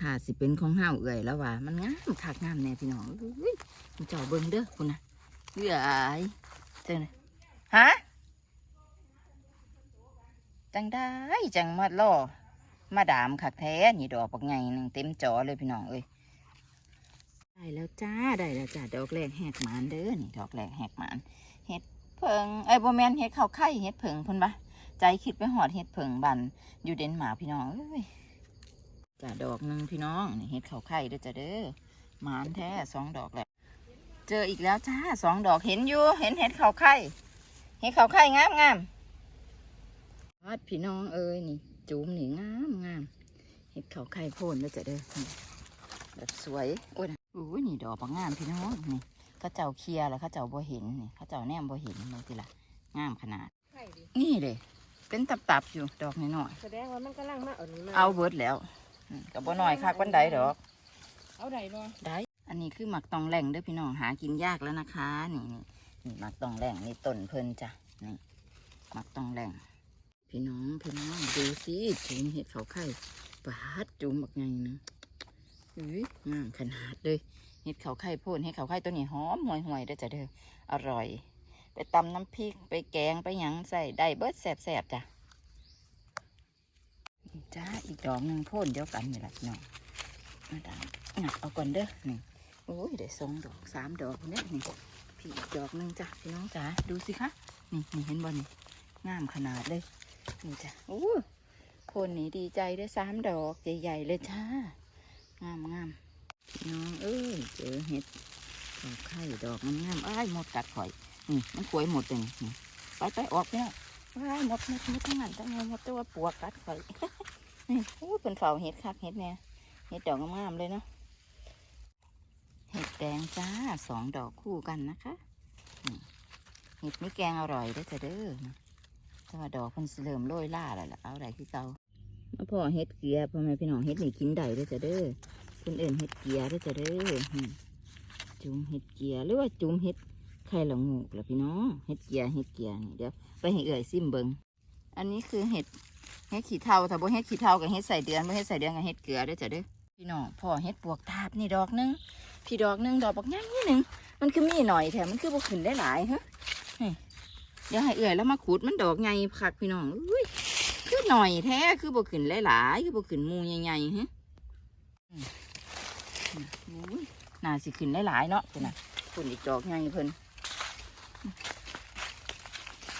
ค่ะสิเป็นของเฮาเอื่อยแล้วว่า มันงามคักงามแน่พี่น้องเอ้ยมันจ้าเบิ่งเด้อคุณนะเอื่อยจังเลยฮะจังได้จังมาล่อมาดามคักแท้นี่ดอกปักไงหนึ่งเต็มจอเลยพี่น้องเอ้ยได้แล้วจ้าได้แล้วจ้าดอกแรกแหกหมานเด้อนี่ดอกแรกแหกหมานเห็ดเพิงไอ้ยบ่แมนเห็ดข้าวไข่เห็ดเพิงพิ่นปะใจคิดไปหอดเห็ดเพิงบันอยู่เดนมาร์กพี่น้องเอ้ย จ้ะดอกหนึ่งพี่น้องนี่เห็ดเขาไข่เด้อจ้ะเด้อหมานแท้สองดอกแหละเจออีกแล้วจ้าสองดอกเห็นอยู่เห็นเห็ดเขาไข่เห็ดเขาไข่งามงามวัดพี่น้องเอ้ยนี่ จูมนี่งามงามเห็ดเขาไข่โพนเด้อจ้ะเด้อนี่แบบสวยโอ้ยนะอุ้ยนี่ดอกบางงามพี่น้องนี่เข้าเจ้าเคลียร์แล้วเข้าเจ้าบ่เห็นนี่เข้าเจ้าแนมบ่เห็นบางทีละงามขนาดไข่ดินี่เลยเป็นตับๆอยู่ดอกน้อยแสดงว่ามันกำลังมาเอานี้มาๆเอาเบิดแล้วอืม กับบ่น้อยคักวันใดดอกเอาได้บ่ได้อันนี้คือหมักตองแหล่งเด้อพี่น้องหากินยากแล้วนะคะ นี่นี่นี่หมักตองแหล่งนี่ต้นเพิ่นจ้ะนี่หมักตองแหล่ง พี่น้องพี่น้องดูสิจุ่มเห็ดเขาไข่ปาดจุ่มบักไงนะอุ้ยงามขนาดเลยเห็ดเขาไข่โพ่นเห็ดเขาไข่ตัวนี้หอมห่วยห่วยๆเด้อจ้ะเด้ออร่อย ไปตำน้ำพริกไปแกงไปหยังใส่ได้เบิดแสบๆจ้ะ นี่จ้าอีกดอกหนึ่งพ่นเดียวกันนี่แหละน้องมาดามหนักเอาก่อนเด้อนี่โอ้ยได้สองดอกสามดอกเนี่ยนี่พี่อีกดอกหนึ่งจ้ะพี่น้องจ๋าดูสิคะนี่นี่เห็นบ่นี่งามขนาดเลยนี่จ้ะโอ้คนนี้ดีใจได้สามดอกใหญ่ๆเลยจ้างามงามพี่น้องเอ้ยเจอเห็ดดอกไข่ดอกงามๆอ้ายหมดกัดข่อยนี่มันขวยหมดเลยนี่ไปไปออกไปแล้วว้ายหมดหมดหมดทั้งนั้นทั้งนั้นหมดตัวปวกกัดข่อย นี่โอ้เป็นเฝ้าเห็ดคักเห็ดเนี่ยเห็ดดอกงามๆเลยเนาะเห็ดแดงจ้าสองดอกคู่กันนะคะเห็ดนี่แกงอร่อยเด้อจ้ะเด้อนะแต่ว่าดอกมันเริ่มโรยล่าแล้วล่ะเอาได้คือเก่ามาพ่อเห็ดเกียพ่อแม่พี่น้องเห็ดนี่กินได้เด้อจ้ะเด้อคนอื่นเห็ดเกียเด้อจ้ะเด้อจุ่มเห็ดเกียหรือว่าจุ่มเห็ดไข่ละงูกล่ะพี่น้องเห็ดเกียเห็ดเกียนี่เดี๋ยวไปให้เอ่ยซิมเบิงอันนี้คือเห็ด เห็ดขี้เทาถ้าบ่เห็ดขี้เทากับเห็ดใส่เดือนบ่เห็ดใส่เดือนกับเห็ดเกลือเด้อจ้ะเด้อพี่น้องพ่อเห็ดปวกทาบนี่ดอกหนึงพี่ดอกหนึ่งดอกบักง่ายนิดหนึ่งมันคือมีหน่อยแถมมันคือบ่ขึ้นได้หลายฮะเดี๋ยวให้เอื่อยแล้วมาขูดมันดอกใหญ่คักพี่น้องอุ้ยคือหน่อยแท้คือบ่ขึ้นหลายๆคือบ่ขึ้นหมูใหญ่ๆฮะอุ้ยน่าสิขึ้นหลายๆเนาะคุณน่ะคุณอีกดอกใหญ่เพิ่น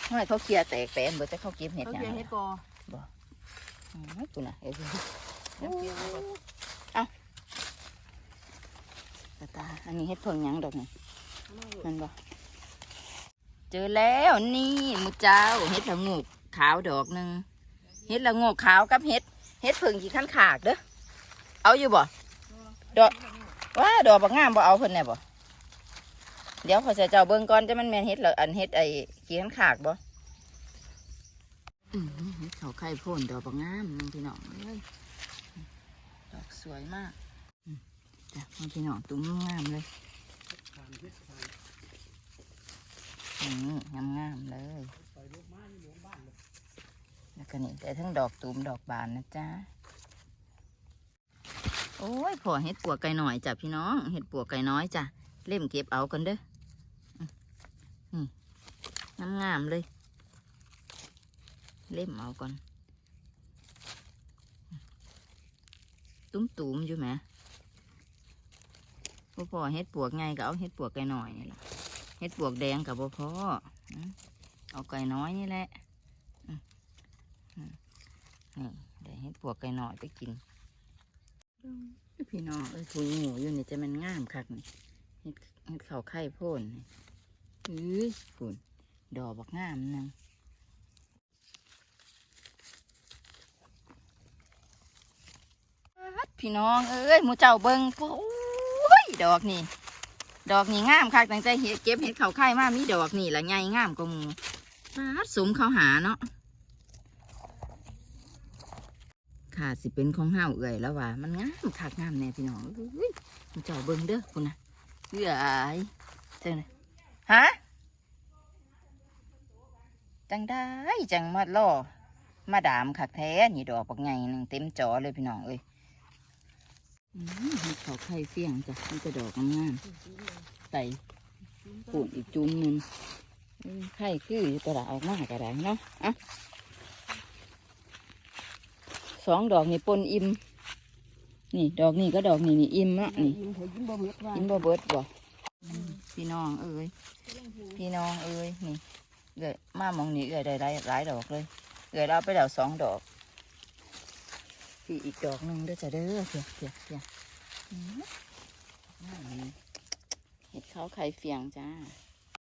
ทำไมเขาเคลียร์แตกแปนเบิดแต่เขาเก็บเห็ดเขาหยังเกี่ยวเฮ็ดกอ อืมคุณน่ะเอ้ยน้ำเกี่ยวเฮ็ดกอตาตาอันนี้เห็ดเพิ่งหยังดอกนี่มาอยู่มันบ่เจอแล้วนี่หมูเจ้าเห็ดละโงกขาวดอกหนึ่งเห็ดละโงกขาวกับเห็ดเห็ดเพิ่งกี่ขั้นขากเด้อเอาอยู่บ่ดอกว้าดอกบักงามบ่เอาเพิ่นแน่บ่เดี๋ยวขอยจะเจ้าเบิ่งก่อนจะมันแม่นเห็ดละอันเห็ดไอ้กี่ขั้นขากบ่อืม เขาไข่พ่นดอกบักงามพี่น้องเอ้ยดอกสวยมากจ้ะพี่น้องตุ้มงามเลยนี่งามงามเลยแล้วก็นี่แต่ทั้งดอกตูมดอกบานนะจ๊ะโอ้ยพอเห็ดปัวไก่หน่อยจ้ะพี่น้องเห็ดปัวไก่น้อยจ้ะเล่มเก็บเอากันเด้อนี่งามงามเลย เล่มเอาก่อน ตุ้มตูมๆอยู่ไหมบ่พอเห็ดปวกไงก็เอาเห็ดปวกไก่หน่อยนี่แหละเห็ดปวกแดงกับบ่พออืมเอาไก่น้อยนี่แหละนี่เดี๋ยวเห็ดปวกไก่น้อยไปกินพี่น้องเอ้ยผู้หนูอยู่นี่จะมันงามคักนี่เห็ดเห็ดเขาไข่โพ่นนี่เอ้ยฝุ่นดอกบักงามนังป๊าด พี่น้องเอ้ยมูเจ้าเบิงโอ้ยดอกนี่ ดอกนี่งามคักตั้งแต่เฮ็ดเก็บเห็ดเขาไข่มามีดอกนี่ละใหญ่งามกว่ามูปาดสมเขาหาเนาะค่ะสิเป็นของเฮาเอื่อยแล้วว่ามันงามคักงามแน่พี่น้องอุ้ยมันเจ้าเบิงเด้อคุณนะเอื่อยเจ้านะฮะจังได้จังมาล่อมาดามคักแท้นี่ดอกบักใหญ่หนึงเต็มจอเลยพี่น้องเอ้ย เห็ดเขาไข่เสี่ยงจ้ะมันจะดอกงามๆใส่ปนอีกจุ่มนึงไข่คือกระดาษออกมากระดาษเนาะอะสองดอกนี่ปนอิ่มนี่ ดอกนี่ก็ดอกนี่นี่อิ่มละนี่อะยิ้มบ่เบิดว่ากินบ่เบิดบ่พี่น้องเอ้ยพี่น้องเอ้ยนี่เอ้ยมามองนี่เอ้ยได้หลายดอกเลยเอ้ยเราไปแล้วสองดอก พี่อีกดอกหนึ่งเด้อจ้ะเด้อเสียเสียเสียงเห็ดเขาไข่เฟียงจ้า